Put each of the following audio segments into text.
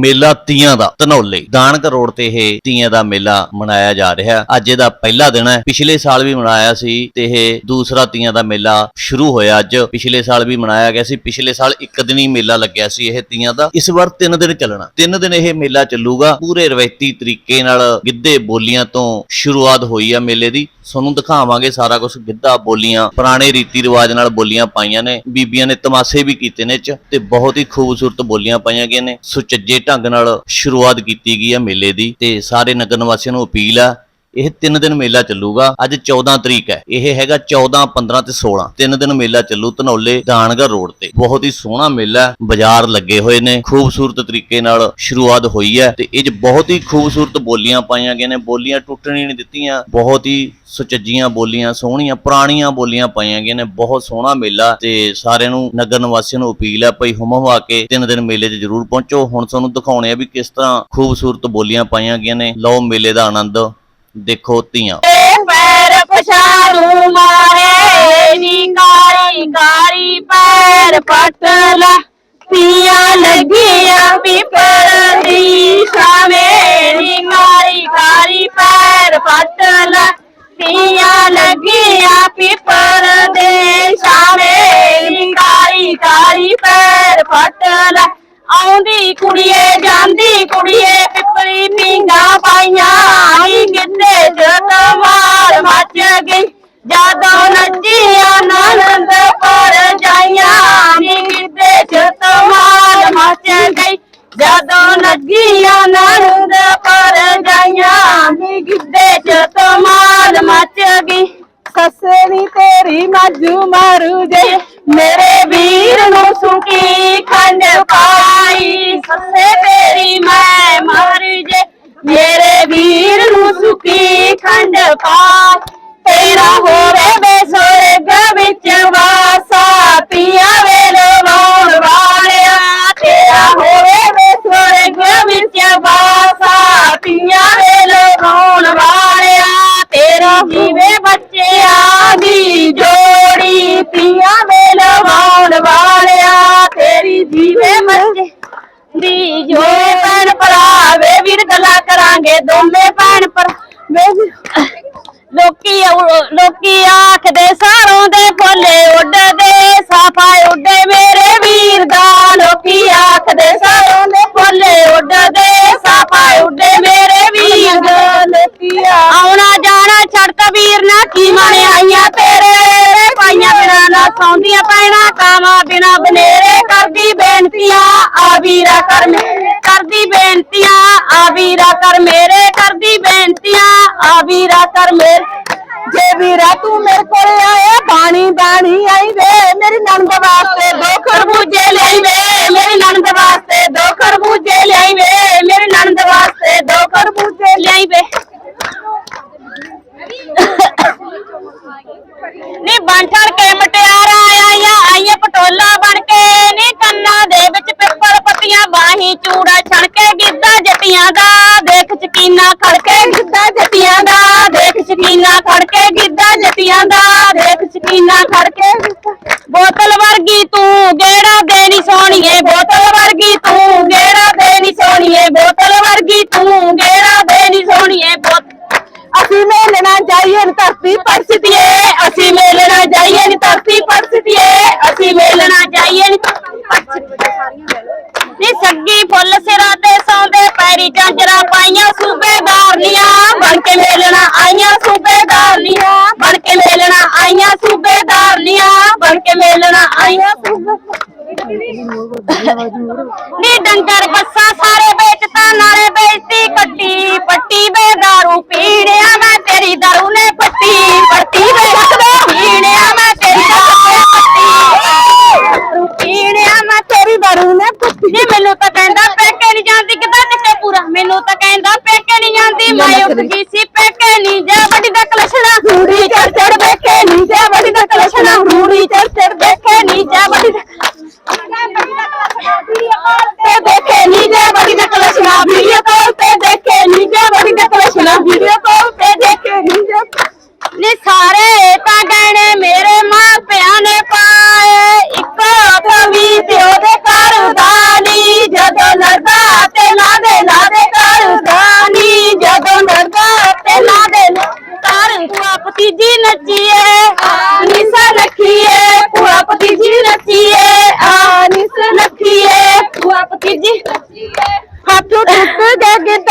ਮੇਲਾ ਤੀਆਂ ਦਾ, ਧਨੌਲੇ। ਦਾਨਕ ਰੋਡ ਤੇ ਇਹ ਤੀਆਂ ਦਾ ਮੇਲਾ ਮਨਾਇਆ ਜਾ ਰਿਹਾ ਅੱਜ ਇਹਦਾ ਪਹਿਲਾ ਦਿਨ ਹੈ। ਪਿਛਲੇ ਸਾਲ ਵੀ ਮਨਾਇਆ ਸੀ ਤੇ ਇਹ ਦੂਸਰਾ ਤੀਆਂ ਦਾ ਮੇਲਾ ਸ਼ੁਰੂ ਹੋਇਆ ਅੱਜ। ਪਿਛਲੇ ਸਾਲ ਵੀ ਮਨਾਇਆ ਗਿਆ ਸੀ। ਪਿਛਲੇ ਸਾਲ ਇੱਕ ਦਿਨ ਹੀ ਮੇਲਾ ਲੱਗਿਆ ਸੀ ਇਹ ਤੀਆਂ ਦਾ। ਇਸ ਵਾਰ ਤਿੰਨ ਦਿਨ ਚੱਲਣਾ। ਤਿੰਨ ਦਿਨ ਇਹ ਮੇਲਾ ਚੱਲੂਗਾ। ਪੂਰੇ ਰਵਾਇਤੀ ਤਰੀਕੇ ਨਾਲ ਗਿੱਧੇ ਬੋਲੀਆਂ ਤੋਂ ਸ਼ੁਰੂਆਤ ਹੋਈ ਆ ਮੇਲੇ ਦੀ। ਤੁਹਾਨੂੰ ਦਿਖਾਵਾਂਗੇ ਸਾਰਾ ਕੁਝ ਗਿੱਧਾ ਬੋਲੀਆਂ, ਪੁਰਾਣੇ ਰੀਤੀ ਰਿਵਾਜ ਨਾਲ ਬੋਲੀਆਂ ਪਾਈਆਂ ਨੇ। ਬੀਬੀਆਂ ਨੇ ਤਮਾਸ਼ੇ ਵੀ ਕੀਤੇ ਨੇ ਚ ਤੇ ਬਹੁਤ ਹੀ ਖੂਬਸੂਰਤ ਬੋਲੀਆਂ ਪਾਈਆਂ ਗਈਆਂ ਨੇ। ਸੁਚੱਜੇ ਢੰਗ ਨਾਲ ਸ਼ੁਰੂਆਤ ਕੀਤੀ ਗਈ ਹੈ ਮੇਲੇ ਦੀ ਤੇ ਸਾਰੇ ਨਗਰ ਨਿਵਾਸੀਆਂ ਨੂੰ ਅਪੀਲ ਆ ਇਹ 3 ਦਿਨ ਮੇਲਾ ਚੱਲੂਗਾ। ਅੱਜ 14 ਤਰੀਕ ਹੈ। ਇਹ ਹੈਗਾ 14 15 ਤੇ 16 ਤਿੰਨ ਦਿਨ ਮੇਲਾ ਚੱਲੂ ਧਨੌਲੇ ਦਾਨਗਰ ਰੋਡ ਤੇ। ਬਹੁਤ ਹੀ ਸੋਹਣਾ ਮੇਲਾ ਬਾਜ਼ਾਰ ਲੱਗੇ ਹੋਏ ਨੇ। ਖੂਬਸੂਰਤ ਤਰੀਕੇ ਨਾਲ ਸ਼ੁਰੂਆਤ ਹੋਈ ਹੈ ਤੇ ਇਹ 'ਚ ਬਹੁਤ ਹੀ ਖੂਬਸੂਰਤ ਬੋਲੀਆਂ ਪਾਈਆਂ ਗਈਆਂ ਨੇ। ਬੋਲੀਆਂ ਟੁੱਟਣੀ ਨਹੀਂ ਦਿੱਤੀਆਂ। ਬਹੁਤ ਹੀ ਸੁਚੱਜੀਆਂ ਬੋਲੀਆਂ, ਸੋਹਣੀਆਂ, ਪੁਰਾਣੀਆਂ ਬੋਲੀਆਂ ਪਾਈਆਂ ਗਈਆਂ ਨੇ। ਬਹੁਤ ਸੋਹਣਾ ਮੇਲਾ ਤੇ ਸਾਰਿਆਂ ਨੂੰ, ਨਗਰ ਨਿਵਾਸੀਆਂ ਨੂੰ ਅਪੀਲ ਹੈ ਭਈ ਹੁਮ ਹਵਾ ਕੇ ਤਿੰਨ ਦਿਨ ਮੇਲੇ 'ਚ ਜ਼ਰੂਰ ਪਹੁੰਚੋ। ਹੁਣ ਤੁਹਾਨੂੰ ਦਿਖਾਉਣੇ ਆ ਵੀ ਕਿਸ ਤਰ੍ਹਾਂ ਖੂਬਸੂਰਤ ਬੋਲੀਆਂ ਪਾਈਆਂ ਗਈਆਂ ਨੇ। ਲਓ ਮੇਲੇ ਦਾ ਆਨੰਦ। ਦੇਖੋ ਧੀਆਂ। ਪੈਰ ਪਛਾਰੂ ਮਾਰੇ ਨੀ ਕਾਲੀ ਕਾਲੀ ਪੈਰ ਪਟਲਾ ਪੀਆਂ ਲੱਗੀਆਂ ਵੀ ਦੀ ਪਾਈ ਸੱਸੇ ਤੇਰੀ ਮੈਂ ਮਰ ਜੇ। ਮੇਰੇ ਵੀਰ ਨੂੰ ਸੁਖੀ ਖੰਡ ਪਾ ਲੋਕੀ ਉ- ਲੋਕੀ ਆਖਦੇ ਸਾਰੋਂ ਦੇ ਫੁੱਲੇ ਉੱਡਦੇ, ਸਾਫਾ ਉੱਡੇ ਮੇਰੇ ਵੀਰ ਦਾ। ਲੋਕੀ ਆਖਦੇ ਸਾਰੋਂ ਦੇ ਫੁੱਲੇ ਉੱਡਦੇ, ਸਾਫਾ ਉੱਡੇ ਮੇਰੇ ਵੀਰ ਦਾ। ਆਉਣਾ ਜਾਣਾ ਛੜਕ ਵੀਰ ਨਾ ਕੀ ਆਈਆਂ ਤੇਰੇ। ਪਾਈਆਂ ਬਿਨਾ ਨਾ ਸੌਂਦੀਆਂ ਪੈਣਾ, ਕਾਵਾਂ ਬਿਨਾ ਬਨੇਰੇ ਕਰਦੀ ਬੇਨਤੀਆਂ। ਆ ਵੀਰਾ ਕਰ ਮੇਰੇ ਕਰਦੀ ਬੇਨਤੀਆਂ, ਆ ਵੀਰਾ ਕਰ ਮੇਰੇ, ਕਰਦੀ ਬੇਨਤੀਆਂ, ਆ ਵੀਰਾ ਕਰ ਮੇਰੇ। ਜੇ ਵੀਰਾ ਤੂੰ ਮੇਰੇ ਕੋਲ ਆਇਆ, ਬਾਣੀ ਬਾਣੀ ਆਈ ਵੇ, ਮੇਰੀ ਨਣਦ ਵਾਸਤੇ ਦੋ ਖਰਬੂਜੇ ਲਈ ਵੇ, ਮੇਰੀ ਨਣਦ ਵਾਸਤੇ ਗਿੱਧਾ ਦਾ ਦੇਖ ਚਕੀਨਾ ਖੜ ਕੇ ਬੋਤਲ ਵਰਗੀ ਤੂੰ ਗੇੜਾ ਦੇ ਨੀ ਸੋਣੀਏ ਬੋਤਲ ਵਰਗੀ ਤੂੰ ਗੇੜਾ ਦੇ ਨੀ ਸੋਣੀਏ ਬੋਤਲ ਵਰਗੀ ਤੂੰ ਗੇੜਾ ਦੇ ਨੀ ਅਸੀਂ ਮੇਲਣਾ ਜਾਈਏ ਨੀ ਧਰਤੀ ਪਰਸਤੀਏ, ਅਸੀਂ ਮੇਲਣਾ ਜਾਈਏ ਨੀ ਧਰਤੀ ਪਰਸਤੀਏ, ਅਸੀਂ ਮੇਲਣਾ ਜਾਈਏ ਨੀ ਨੀ ਸੱਗੀ ਫੁੱਲ ਸਿਰਾਂ ਤੇ ਸੌਂਦੇ, ਪੈਰੀ ਝਾਂਜਰਾਂ ਪਾਈਆਂ ਸੂਬੇਦਾਰ ਸੂਬੇਦਾਰਨੀਆਂ, ਬਣ ਕੇ ਮੇਲਣਾ ਆਈਆਂ ਸੂਬੇ ਬਣ ਕੇ ਮੇਲਣਾ ਆਈਆਂ ਨੀ ਡੰਗਰ ਬੱਸਾ ਸਾਰੇ ਵੇਚਤਾ ਨਾਲੇ ਵੇਚਤੀ ਕੱਟੀ ਪੱਟੀ ਵੇ ਦਾਰੂ ਪੀਣਿਆ ਮੈਂ ਤੇਰੀ ਦਾਰੂ ਨੇ ਪੱਟੀ ਪੱਟੀ ਵੇ ਰੱਖਦੇ ਪੀਣਿਆ ਮੈਂ ਤੇਰੀ ਦਾਰੂ ਨੇ ਪੱਟੀ। ਦਾਰੂ ਪੀਣਿਆ ਮੈਂ ਤੇਰੀ ਦਾਰੂ ਨੇ ਪੱਟੀ। ਨੀ ਮੈਨੂੰ ਤਾਂ ਕਹਿੰਦਾ ਪੇਕੇ ਨਹੀਂ ਜਾਂਦੀ ਕਿਦਾਂ ਨਿੱਕੇ ਪੂਰਾ? ਮੈਨੂੰ ਤਾਂ ਕਹਿੰਦਾ ਪੇਕੇ ਨਹੀਂ ਜਾਂਦੀ ਮੈਂ ਉੱਠ ਗਈ ਸੀ ਪੇਕੇ ਨਹੀਂ ਜਾ ਵੱਡੀ ਦਾ ਕਲਸ਼ਣਾ। ਚੜ geht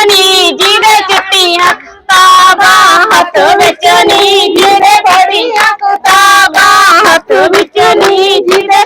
ਨੀ ਜਿਹਦੇ ਚਿੱਟੀਆਂ ਕਿਤਾਬਾਂ ਹੱਥ ਵਿੱਚ ਨੀ ਜਿਹਦੇ ਬੜੀਆਂ ਕਿਤਾਬਾਂ ਹੱਥ ਵਿੱਚ ਨੀ ਜਿਹਦੇ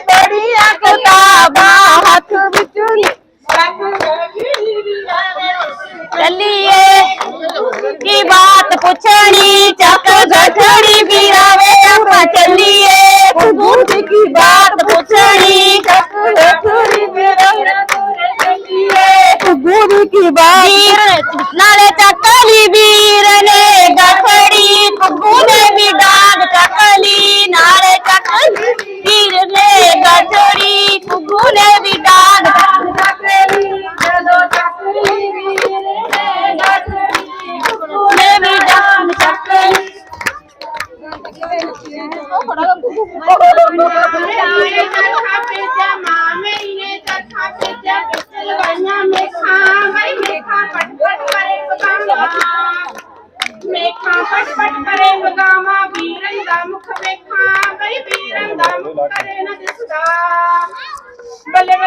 ਬੂਤ ਕੀ ਬਾਤ ਵੀਰ ਨਾਲੇ ਚੱਕਲੀ ਵੀਰ ਨੇ ਗਠੜੀ ਕੁੱਬੂ ਨੇ ਵੀ ਡਾਂਗ ਚੱਕਲੀ ਨਾਲੇ ਚੱਕਲੀ ਵੀਰ ਨੇ ਗਠੜੀ ਕੁੱਬੂ ਨੇ ਵੀ ਡਾਂਗ ਚੱਕਲੀ ਜਦੋਂ ਚੱਕਲੀ ਵੀਰ ਨੇ ਗਠੜੀ ਕੁੱਬੂ ਨੇ ਵੀ ਡਾਂਗ ਚੱਕਲੀ ਮੇਖਾਂ ਪਟ ਪਟ ਕਰੇ ਬਗਾਵਾ ਵੀਰਨ ਦਾ ਮੁਖ ਵੇਖਾਂ ਬਈ ਵੀਰਨ ਦਾ ਮੁਖ ਕਰੇ ਨਾ ਦਿਸਦਾ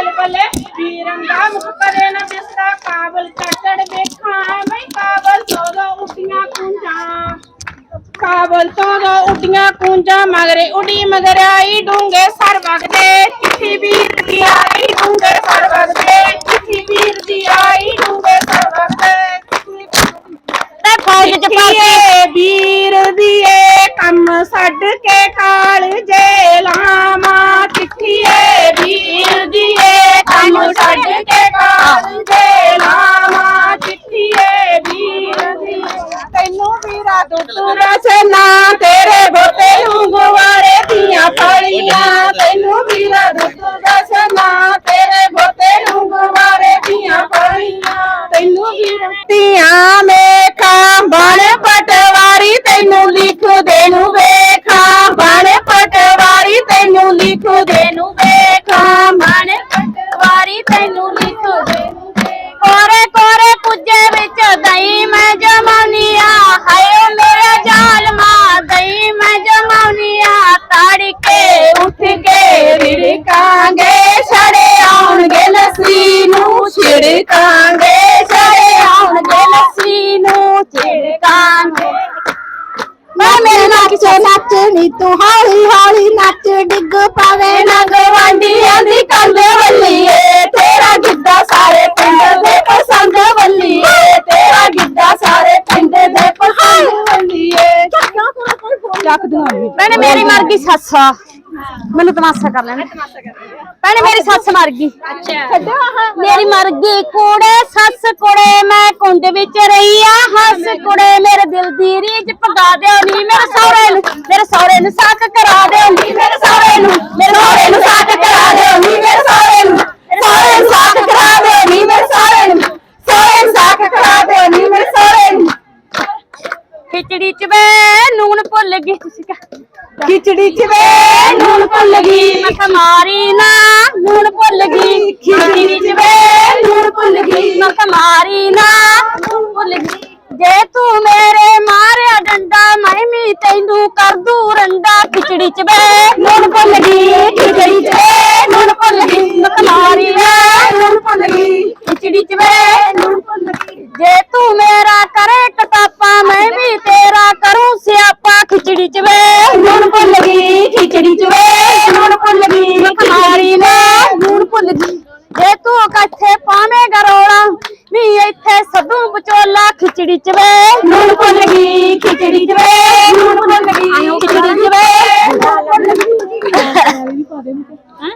ਬੱਲੇ ਬੱਲੇ ਬੱਲੇ ਵੀਰਨ ਦਾ ਮੁਖ ਕਰੇ ਨਾ ਦਿਸਦਾ ਕਾਬਲ ਚੜੜ ਵੇਖਾਂ ਬਈ ਕਾਬਲ ਸੋਦੋ ਉੱਡੀਆਂ ਕੁੰਜਾਂ ਕਾਬਲ ਤੋਂ ਉੱਡੀਆਂ ਕੂੰਜਾਂ ਮਗਰੇ ਉਡੀ ਮਗਰ ਆਈ ਡੂੰਗੇ ਸਰ ਵਗਦੇ, ਚਿੱਠੀ ਵੀਰ ਦੀ ਆਈ ਡੂੰਗੇ ਸਰ ਵਗਦੇ, ਚਿੱਠੀ ਵੀਰ ਦੀ ਆਈ ਤੇਰੇ ਬੋਤੇ ਨੂੰ ਦੀਆਂ ਫਲੀਆਂ ਤੈਨੂੰ ਵੀਰਾ ਦੁੱਤੂ ਰਸਨਾ ਤੇਰੇ ਬੋਤੇ ਨੂੰ ਗੁਵਾਰੇ ਦੀਆਂ ਫਲੀਆਂ ਤੈਨੂੰ ਵੀਰਤੀਆਂ ਮੇਖਾਂ ਬਣ ਪਟਵਾਰੀ ਤੈਨੂੰ ਲਿਖ ਦੇ ਵੇਖਾ। ਬਣ ਪਟਵਾਰੀ ਤੈਨੂੰ ਲਿਖ ਦੇ ਨੱਚਣੀ ਤੂੰ ਹੌਲੀ ਹੌਲੀ ਨੱਚ ਡਿੱਗ ਪਵੇ ਨਾ ਗਵਾਂਡੀਆਂ ਦੀ ਕੰਧ ਵੱਲੀਏ। ਤੇਰਾ ਗਿੱਧਾ ਸਾਰੇ ਪਿੰਡ ਦੇ ਪਸੰਦ ਵੱਲੀਏ। ਤੇਰਾ ਗਿੱਧਾ ਸਾਰੇ ਪਿੰਡ ਦੇ ਪਸੰਦ ਵੱਲੀਏ। ਚੱਕ ਦੂੰਗੀ ਭੈਣੇ ਮੇਰੀ ਮਰ ਗਈ ਸੱਸ ਮੈਨੂੰ ਤਮਾਸ਼ਾ ਕਰ ਲੈਣਾ ਭੈਣੇ, ਮੇਰੀ ਸੱਸ ਮਰ ਗਈ। ਛੱਡੋ ਮੇਰੀ ਮਰ ਗਈ। ਕੁੜੇ, ਸੱਸ ਕੁੜੇ, ਮੈਂ ਕੁੰਡ ਵਿੱਚ ਰਹੀ ਆ। ਹੱਸ ਕੁੜੇ, ਮੇਰੇ ਦਿਲ ਦੀ ਰੀਝ ਪਗਾ ਦਿਓ ਨੀ। ਮੇਰੇ ਸਹੁਰੇ ਨੂੰ, ਮੇਰੇ ਸਹੁਰੇ ਨੂੰ ਸਾਕ ਕਰਾ ਦਿਓ ਨੀ। ਮੇਰੇ ਸਹੁਰੇ ਨੂੰ, ਮੇਰੇ ਸਹੁਰੇ ਨੂੰ ਸਾਕ ਕਰਾ ਦਿਓ ਨੀ। ਮੇਰੇ ਸਹੁਰੇ ਨੂੰ ਸਹੁਰੇ ਨੂੰ ਸਾਕ ਕਰਾ ਦਿਓ ਨੀ। ਮੇਰੇ ਸਹੁਰੇ ਨੂੰ ਸਹੁਰੇ ਨੂੰ ਸਾਕ ਕਰਾ ਦਿਓ ਨੀ। ਮੇਰੇ ਸਹੁਰੇ ਨੂੰ। ਖਿਚੜੀ ਚ ਵੇ ਨੂਨ ਭੁੱਲ ਗਈ। ਤੁਸੀਂ ਕਹ ਖਿਚੜੀ ਚ ਵੇ ਗਈ ਨਾ ਨੂਨ ਭੁੱਲ ਗਈ। ਖਿਚੜੀ ਚ ਵੇ ਨੂਨ ਭੁੱਲ ਗਈ। ਮੈਂ ਨਾ ਨੂਨ ਭੁੱਲ ਗਈ। ਜੇ ਤੂੰ ਮੇਰੇ ਮਾਰਿਆ ਡੰਡਾ, ਮੈਂ ਵੀ ਤੈਨੂੰ ਕਰ ਦੂ ਰੰਡਾ। ਖਿਚੜੀ ਚ ਵੇ ਨੂਨ ਭੁੱਲ ਗਈ। ਖਿਚੜੀ ਚ ਵੇ ਨੂਨ ਭੁੱਲ ਗਈ। ਮੈਂ ਨਾ ਨੂਨ ਭੁੱਲ ਗਈ। ਖਿਚੜੀ ਚ ਵੇ ਨੂਨ ਭੁੱਲ ਗਈ। ਜੇ ਤੂੰ ਮੇਰਾ ਕਰੇ ਕਟਾਪਾ ਮੈਂ ਵੀ ਤੇਰਾ ਕਰੂੰ ਸਿਆਪਾ। ਖਿਚੜੀ ਚ ਵੇ കിട്ടുമേ